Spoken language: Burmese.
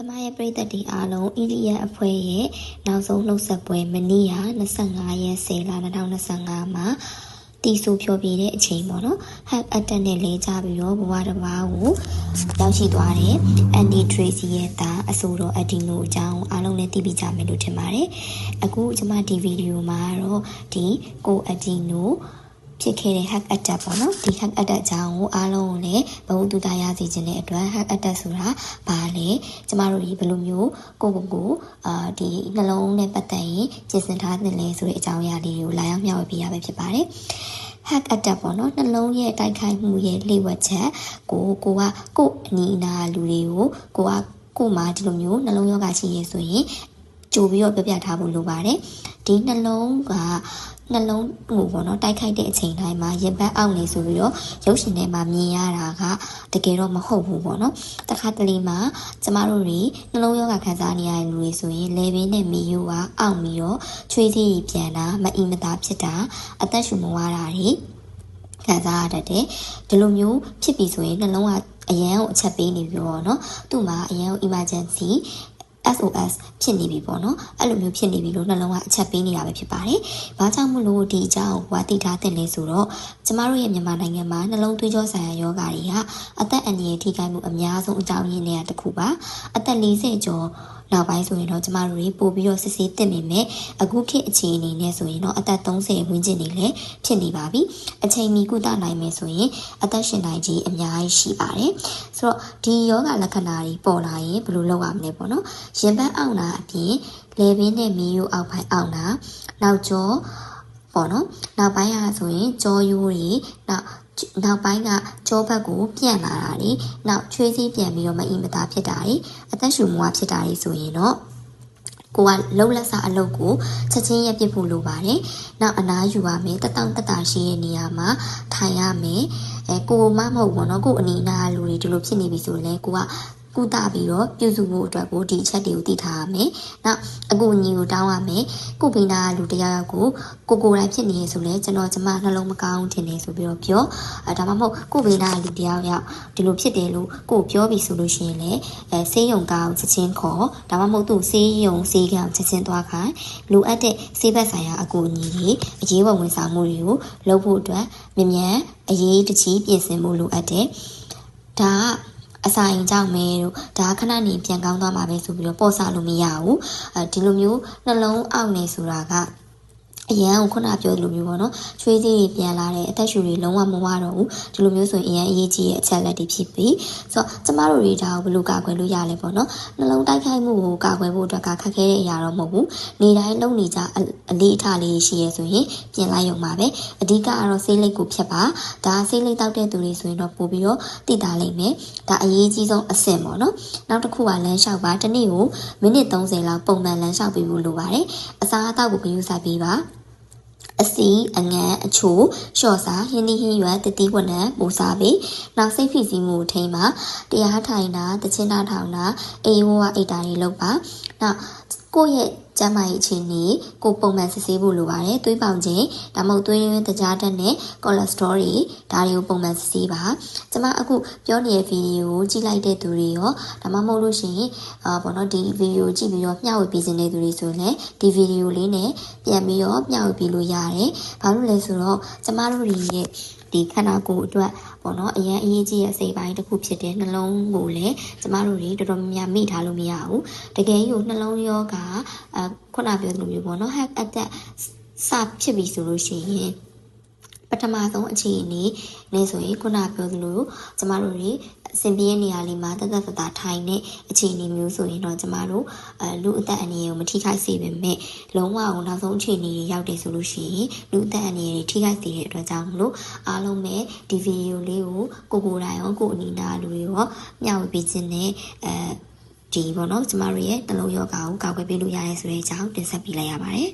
ကျမရဲ့ပရိသတ်ဒီအားလုံးအီလီယန်အဖွဲ့ရဲ့နောက်ဆုံးနှုတ်ဆက်ပွဲမနေ့က25ရက်10လ2025မှာတီဆိုဖြောပြတဲ့အချိန်ပေါ့နော် hack attack နဲ့လဲကြပြီးတော့ဘဝတစ်ပါးကိုရောက်ရှိသွားတယ်အန်ဒီထရေစီရဲ့သားအဆိုတော်အဒီနိုအကြောင်းအားလုံးလည်းသိပြီးကြမယ်လို့ထင်ပါတယ်အခုကျမဒီဗီဒီယိုမှာတော့ဒီကိုအဒီနို ဖြစ်ခဲ့တဲ့ hack attack ပေါ့နော်ဒီ hack attack အကြောင်းကိုအားလုံးကိုလည်းဘဝတူတာရစေခြင်းတဲ့အတွက် hack attack ဆိုတာဘာလဲကျမတို့ဒီဘယ်လိုမျိုးကိုကိုကိုအာဒီနှလုံးနဲ့ပတ်သက်ရင်ပြင်ဆင်ထားတဲ့လဲဆိုတဲ့အကြောင်းအရာလေးကိုလာရောက်မျှဝေပေးရပဲဖြစ်ပါတယ် hack attack ပေါ့နော်နှလုံးရဲ့တိုက်ခိုက်မှုရဲ့လေဝက်ချက်ကိုကိုကကို့အနီးအနားလူတွေကိုကိုကကို့မှာဒီလိုမျိုးနှလုံးရောဂါရှိရဲဆိုရင် ကြိုပြီးတော့ပြပြထားဖို့လိုပါတယ်ဒီနှလုံးကနှလုံးကိုပေါ့နော်တိုက်ခိုက်တဲ့အချိန်တိုင်းမှာရင်ဘတ်အောင်လေဆိုပြီးတော့ရုပ်ရှင်ထဲမှာမြင်ရတာကတကယ်တော့မဟုတ်ဘူးပေါ့နော်တခါတလေမှာကျမတို့တွေနှလုံးရောဂါခံစားနေရတဲ့လူတွေဆိုရင်လေပင်နဲ့မီယိုကအောင့်ပြီးတော့ချွေးသေးပြန်တာမအီမသာဖြစ်တာအသက်ရှူမဝတာတွေခံစားရတတ်တယ်ဒီလိုမျိုးဖြစ်ပြီဆိုရင်နှလုံးကအရန်ကိုအချက်ပေးနေပြီပေါ့နော်သူ့မှာအရန်ကို emergency SOS ဖြစ်နေပြီပေါ့နော်အဲ့လိုမျိုးဖြစ်နေပြီလို့နှလုံးကအချက်ပေးနေတာပဲဖြစ်ပါတယ်။ဘာကြောင့်မလို့ဒီအကြောင်းကိုသိထားတဲ့လဲဆိုတော့ကျမတို့ရဲ့မြန်မာနိုင်ငံမှာနှလုံးသွေးကြောဆိုင်ရာယောဂါတွေဟာအသက်အန္တရာယ်ထိခိုက်မှုအများဆုံးအကြောင်းရင်းတွေကတစ်ခုပါ။အသက်40ကျော်နောက်ပိုင်းဆိုရင်တော့ကျမတို့တွေပို့ပြီးတော့စစ်ဆေးတင်မိမယ်အခုခေတ်အခြေအနေနဲ့ဆိုရင်တော့အသက်30ဝန်းကျင်နေလည်းဖြစ်နေပါပြီအချိန်မီကုသနိုင်မယ်ဆိုရင်အသက်ရှင်နိုင်ခြင်းအများကြီးရှိပါတယ်ဆိုတော့ဒီယောဂလက္ခဏာတွေပေါ်လာရင်ဘယ်လိုလုပ်ရမလဲပေါ့နော်ရင်ဘတ်အောင်တာအပြင်လေပင်နဲ့မီးရိုးအောက်ပိုင်းအောင်တာနောက်ကျောပေါ့နော်နောက်ပိုင်းကဆိုရင်ကြောရိုးတွေနောက်နောက်ပိုင်းကကြောဘက်ကိုပြန့်လာတာတွေနောက်ချွေးစည်းပြန်ပြီးတော့မအီမသာဖြစ်တာတွေအသက်ရှူမွားဖြစ်တာတွေဆိုရင်တော့ကိုကလှုပ်လက်စာအလုပ်ကိုချက်ချင်းရပြစ်ဖို့လိုပါတယ်။နောက်အနားယူရမယ်တတောင့်တတရှိရဲ့နေရာမှာထိုင်ရမယ်။အဲကိုမမဟုတ်ဘောနော်ကိုအနီးနားလူတွေဒီလိုဖြစ်နေပြီဆိုရင်ကိုက ကုသပြီးတော့ပြုစုဖို့အတွက်ကိုဒီအချက်တွေကိုသိထားရမယ်။နောက်အကူအညီကိုတောင်းရမယ်။ကိုပိနာလူတယောက်ယောက်ကိုကိုကိုယ်တိုင်ဖြစ်နေရဆိုလဲကျွန်တော်ကျမနှလုံးမကောင်းထင်နေဆိုပြီးတော့ပြောအဲဒါမှမဟုတ်ကိုပိနာလူတယောက်ယောက်ဒီလိုဖြစ်တယ်လို့ကိုပြောပြီးဆိုလို့ရှိရင်လည်းအဲဆေးရုံကောင်းချက်ချင်းခေါ်ဒါမှမဟုတ်သူ့ဆေးရုံဆေးကံချက်ချင်းသွားခိုင်းလိုအပ်တဲ့ဆေးဘက်ဆိုင်ရာအကူအညီတွေအရေးပေါ်ဝန်ဆောင်မှုတွေကိုလုပ်ဖို့အတွက်မြန်မြန်အရေးတကြီးပြင်ဆင်မှုလိုအပ်တယ်။ဒါက အစာရင်ကြောင့်မဲတို့ဒါခဏနေပြန်ကောင်းသွားမှာပဲဆိုပြီးတော့ပေါ့ဆလို့မရဘူးအဲဒီလိုမျိုးနှလုံးအောက်နေဆိုတာက အရန်ကိုခုနပြောသလိုမျိုးပေါ့နော်ချွေးစည်းတွေပြန်လာတဲ့အသက်ရှူတွေလုံးဝမဝတော့ဘူးဒီလိုမျိုးဆိုရင်အရန်အရေးကြီးတဲ့အချက်လက်တွေဖြစ်ပြီဆိုတော့ကျမတို့တွေဒါကိုဘယ်လိုကာကွယ်လို့ရလဲပေါ့နော်နှလုံးတိုက်ခိုက်မှုကိုကာကွယ်ဖို့အတွက်ကခက်ခဲတဲ့အရာတော့မဟုတ်ဘူးနေတိုင်းလုံနေကြအလေးအထားလေးရှိရဲဆိုရင်ပြင်လိုက်ရုံပါပဲအဓိကကတော့ဆေးလိပ်ကိုဖြတ်ပါဒါဆေးလိပ်တောက်တဲ့သူတွေဆိုရင်တော့ပို့ပြီးတော့တည်တာလိမ့်မယ်ဒါအရေးကြီးဆုံးအဆင့်ပေါ့နော်နောက်တစ်ခုကလမ်းလျှောက်ပါတစ်နေ့ကိုမိနစ်30လောက်ပုံမှန်လမ်းလျှောက်ပေးဖို့လိုပါတယ်အစားအသောက်ကိုဂရုစိုက်ပေးပါ အစီအငန်းအချိုလျှော့စာဟင်းသီးဟင်းရွက်တတိဝနံပူစားပြီးနောက်စိတ်ဖိစီးမှုထိမ်းမှာတရားထိုင်တာတချင်းတာထောင်တာအေးဝဝအိတ်တာတွေလုပ်ပါနောက်ကိုယ့်ရဲ့ ကျန်းမာရေးအခြေအနေကိုပုံမှန်စစ်ဆေးဖို့လိုပါတယ်သွေးပေါင်ခြင်းဒါမှမဟုတ်သွေးရင်းတကြားတက်နဲ့ကိုလက်စထရောတွေဒါတွေကိုပုံမှန်စစ်ဆေးပါကျွန်မအခုပြောနေတဲ့ဗီဒီယိုကိုကြည့်လိုက်တဲ့သူတွေရောဒါမှမဟုတ်လို့ရှိရင်အာပေါ့နော်ဒီဗီဒီယိုကြည့်ပြီးတော့မျှဝေပေးနေတဲ့သူတွေဆိုရင်လည်းဒီဗီဒီယိုလေးနဲ့ပြန်ပြီးတော့မျှဝေပေးလို့ရတယ်ဘာလို့လဲဆိုတော့ကျမတို့တွေရဲ့ဒီခန္ဓာကိုယ်အတွက်ပေါ့နော်အရင်အရေးကြီးရဲ့စိတ်ပိုင်းတစ်ခုဖြစ်တဲ့နှလုံးကိုလည်းကျမတို့တွေတော်တော်များများမိထားလို့မရဘူးတကယ်ကြီးကိုနှလုံးရောဂါအဲခုနပြောသလိုမျိုးပေါ့နော် hack attack စဖြစ်ပြီဆိုလို့ရှိရင် ပထမဆုံးအခြေအနေနဲ့ဆိုရင်ခုနပြောသလိုကျမတို့တွေအဆင်ပြေနေရာလေးမှာတသက်တသားထိုင်တဲ့အခြေအနေမျိုးဆိုရင်တော့ကျမတို့အဲလူအသက်အန္တရာယ်ကိုမထိခိုက်စေပေမဲ့လုံးဝကိုနောက်ဆုံးအခြေအနေတွေရောက်တယ်ဆိုလို့ရှိရင်လူအသက်အန္တရာယ်တွေထိခိုက်စေတဲ့အတွက်ကြောင့်မလို့အားလုံးပဲဒီဗီဒီယိုလေးကိုကိုကိုတိုင်ရောကိုအနီနာလူတွေရောမျှဝေပေးခြင်းနဲ့အဲဒီပေါ့နော်ကျမတို့ရဲ့နှလုံးယောဂါကိုကောက်ွယ်ပေးလို့ရရဲဆိုတဲ့အကြောင်းတင်ဆက်ပေးလိုက်ရပါတယ်